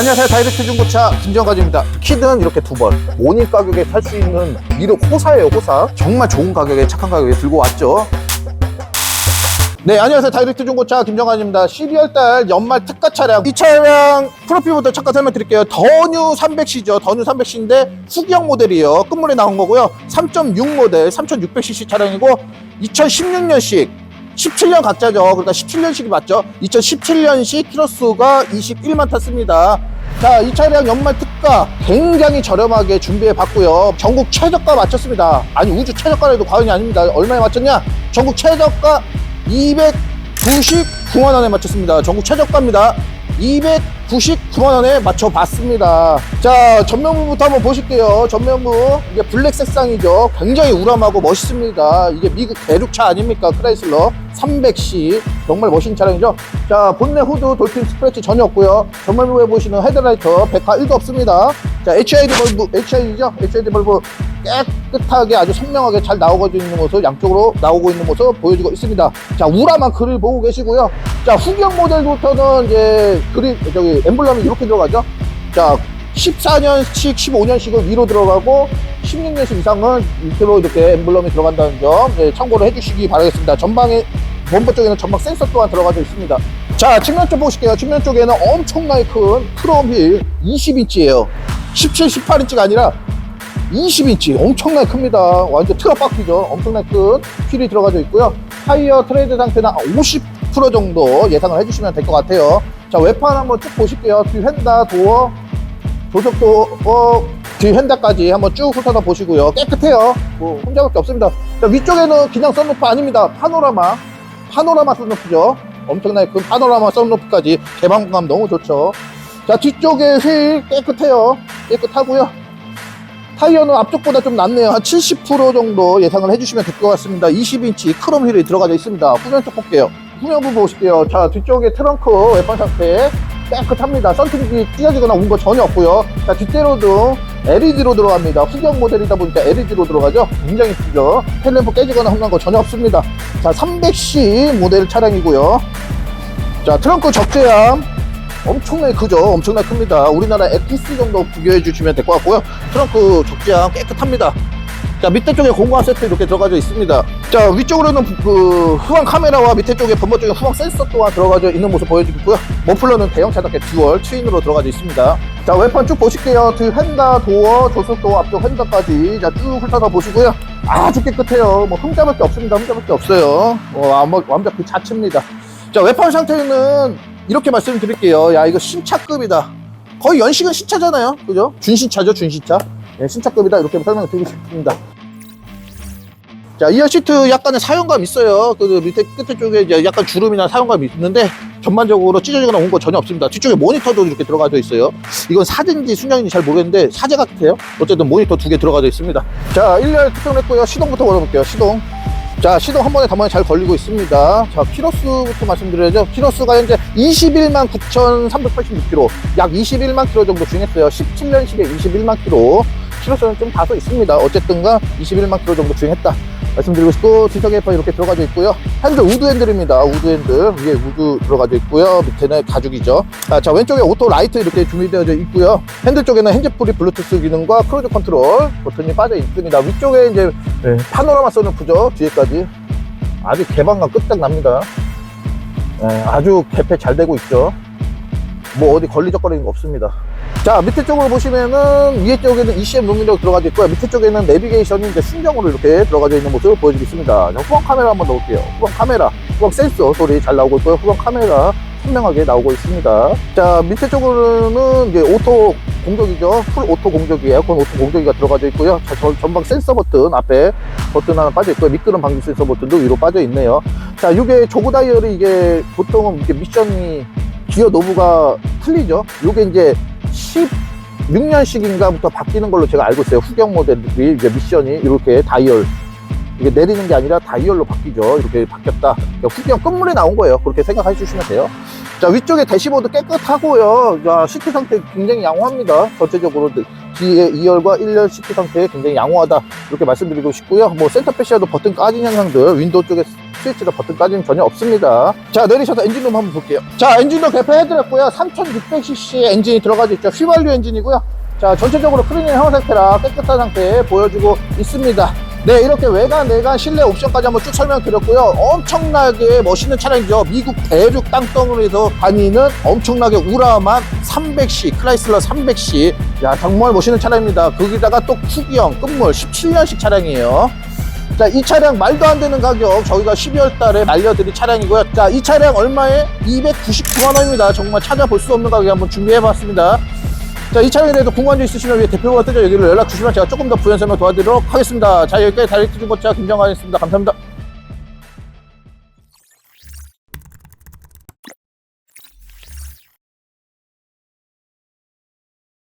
안녕하세요. 다이렉트 중고차 김정가지입니다. 키는 이렇게 두 번. 모닝 가격에 살수 있는 미르 호사예요, 호사. 정말 좋은 가격에 착한 가격에 들고 왔죠. 네, 안녕하세요. 다이렉트 중고차 김정환입니다. 12월달 연말 특가 차량. 이 차량 프로필부터 잠깐 설명드릴게요. 더뉴 300C죠. 더뉴 300C인데 후기형 모델이에요. 끝물에 나온 거고요. 3.6 모델, 3600cc 차량이고 2016년식 17년 각자죠. 그러니까 17년식이 맞죠. 2017년식 키로수가 21만 탔습니다. 자, 이 차량 연말 특가 굉장히 저렴하게 준비해 봤고요. 전국 최저가 맞췄습니다. 아니, 우주 최저가라도 과언이 아닙니다. 얼마에 맞췄냐? 전국 최저가 299만 원에 맞췄습니다. 전국 최저가입니다. 299만 원에 맞춰 봤습니다. 자, 전면부부터 한번 보실게요. 전면부. 이게 블랙 색상이죠. 굉장히 우람하고 멋있습니다. 이게 미국 대륙차 아닙니까? 크라이슬러 300C. 정말 멋있는 차량이죠. 자, 본네 후드 돌핀 스크래치 전혀 없고요. 전면부에 보시는 헤드라이터 백화 1도 없습니다. 자, HID 벌브, HID죠? HID 벌브 깨끗하게 아주 선명하게 잘 나오고 있는 모습, 양쪽으로 나오고 있는 모습 보여주고 있습니다. 자, 우람한 글을 보고 계시고요. 자, 후경 모델부터는 이제 그리, 저기, 엠블럼이 이렇게 들어가죠. 자, 14년씩, 15년씩은 위로 들어가고, 16년씩 이상은 밑으로 이렇게 엠블럼이 들어간다는 점, 예, 참고를 해주시기 바라겠습니다. 전방에, 범퍼 쪽에는 전방 센서 또한 들어가져 있습니다. 자, 측면 쪽 보실게요. 측면 쪽에는 엄청나게 큰 크롬 휠 20인치예요. 17, 18인치가 아니라 20인치 엄청나게 큽니다. 완전 트럭 바퀴죠. 엄청나게 큰 휠이 들어가져 있고요. 타이어 트레이드 상태는 50% 정도 예상을 해주시면 될 것 같아요. 자, 외판 한번 쭉 보실게요. 뒤 휀다, 도어, 조석도, 어, 뒤 휀다까지 한번 쭉 훑어다 보시고요. 깨끗해요. 뭐, 혼자밖에 없습니다. 자, 위쪽에는 그냥 썬루프 아닙니다. 파노라마. 파노라마 썬루프죠. 엄청나게 큰 파노라마 썬루프까지 개방감 너무 좋죠. 자, 뒤쪽에 휠 깨끗해요. 깨끗하고요. 타이어는 앞쪽보다 좀 낫네요. 한 70% 정도 예상을 해주시면 될 것 같습니다. 20인치 크롬 휠이 들어가져 있습니다. 후면 쪽 볼게요. 후면 부 보실게요. 자, 뒤쪽에 트렁크 외판 상태 깨끗합니다. 선트릭이 찢어지거나 운거 전혀 없고요. 자, 뒷대로등 LED로 들어갑니다. 후경 모델이다 보니까 LED로 들어가죠. 굉장히 크죠. 헬램프 깨지거나 흥난 거 전혀 없습니다. 자, 300C 모델 차량이고요. 자, 트렁크 적재함 엄청나게 크죠. 엄청나게 큽니다. 우리나라 엑기스 정도 비교해 주시면 될 것 같고요. 트렁크 적재함 깨끗합니다. 자, 밑에 쪽에 공구한 세트 이렇게 들어가져 있습니다. 자, 위쪽으로는 그 후방 카메라와 밑에 쪽에 범버 쪽에 후방 센서 또한 들어가져 있는 모습 보여주고 있고요. 머플러는 대형 차답게 듀얼 트윈으로 들어가져 있습니다. 자, 외판 쭉 보실게요. 뒤 휀다, 도어, 조수도 앞쪽 휀다까지 자, 쭉 훑어서 보시고요. 아주 깨끗해요. 뭐 흠자밖에 없습니다. 흠자밖에 없어요. 어, 완- 완벽히 자체입니다. 자, 외판 상태는 이렇게 말씀드릴게요. 야, 이거 신차급이다. 거의 연식은 신차잖아요. 그죠? 준신차죠, 준신차. 예, 신차급이다. 이렇게 설명을 드리고 싶습니다. 자, 이어 시트 약간의 사용감 있어요. 그 밑에 끝에 쪽에 이제 약간 주름이나 사용감이 있는데 전반적으로 찢어지거나 온 거 전혀 없습니다. 뒤쪽에 모니터도 이렇게 들어가져 있어요. 이건 사진인지 순정인지 잘 모르겠는데 사제 같아요. 어쨌든 모니터 두 개 들어가져 있습니다. 자, 1열 특정했고요. 시동부터 걸어볼게요. 시동. 자, 시동 한 번에 단번에 잘 걸리고 있습니다. 자, 키로수부터 말씀드려야죠. 키로수가 현재 21만 9,386km, 약 21만 km 정도 주행했어요. 17년식에 21만 km. 키로수는 좀 다소 있습니다. 어쨌든가 21만 km 정도 주행했다. 말씀드리고 싶고, 예뻐 이렇게 들어가져 있고요. 핸들 우드 핸들입니다. 우드 핸들. 위에 우드 들어가져 있고요. 밑에는 가죽이죠. 아, 자, 왼쪽에 오토 라이트 이렇게 준비되어 있고요. 핸들 쪽에는 핸즈프리 블루투스 기능과 크루즈 컨트롤 버튼이 빠져 있습니다. 위쪽에 이제 네, 파노라마 선루프죠. 뒤에까지. 아주 개방감 끝장납니다. 네, 아주 개폐 잘 되고 있죠. 뭐 어디 걸리적거리는 거 없습니다. 자, 밑에 쪽으로 보시면은 위에 쪽에는 ECM 용량력 들어가져 있고요. 밑에 쪽에는 내비게이션이 이제 순정으로 이렇게 들어가져 있는 모습을 보여드리겠습니다. 자, 후방 카메라 한번 넣을게요. 후방 카메라, 후방 센서 소리 잘 나오고 있고요. 후방 카메라 선명하게 나오고 있습니다. 자, 밑에 쪽으로는 이제 오토 공격이죠. 풀 오토 공격이 에어컨 오토 공격기가 들어가져 있고요. 자, 전- 전방 센서 버튼 앞에 버튼 하나 빠져 있고요. 미끄럼 방지 센서 버튼도 위로 빠져 있네요. 자, 이게 조그 다이얼이 이게 보통은 이렇게 미션이 기어 노브가 틀리죠. 이게 이제 16년식인가부터 바뀌는 걸로 제가 알고 있어요. 후경 모델들이 이제 미션이 이렇게 다이얼 이게 내리는 게 아니라 다이얼로 바뀌죠. 이렇게 바뀌었다. 그러니까 후경 끝물에 나온 거예요. 그렇게 생각해 주시면 돼요. 자, 위쪽에 대시보드 깨끗하고요. 자, 시트 상태 굉장히 양호합니다. 전체적으로 뒤에 2열과 1열 시트 상태 굉장히 양호하다. 이렇게 말씀드리고 싶고요. 뭐 센터 패시아도 버튼 까진 현상들, 윈도우 쪽에 스위치나 버튼까지는 전혀 없습니다. 자, 내리셔서 엔진룸 한번 볼게요. 자, 엔진도 개폐해드렸고요. 3600cc 엔진이 들어가져 있죠. 휘발유 엔진이고요. 자, 전체적으로 클리닝 형 상태라 깨끗한 상태 보여주고 있습니다. 네, 이렇게 외관, 내관, 실내 옵션까지 한번 쭉 설명드렸고요. 엄청나게 멋있는 차량이죠. 미국 대륙 땅덩어리에서 다니는 엄청나게 우람한 300C, 클라이슬러 300C. 야, 정말 멋있는 차량입니다. 거기다가 또 쿠기형, 끝물 17년식 차량이에요. 자, 이 차량 말도 안 되는 가격 저희가 12월 달에 날려드릴 차량이고요. 자, 이 차량 얼마에? 299만 원입니다. 정말 찾아볼 수 없는 가격에 한번 준비해 봤습니다. 자, 이 차량에 대해서 궁금한 점 있으시면 위에 대표가 뜨죠. 여기로 연락 주시면 제가 조금 더 부연 설명 도와드리도록 하겠습니다. 자, 여기까지 다이렉트 중고차 김정환이었습니다. 감사합니다.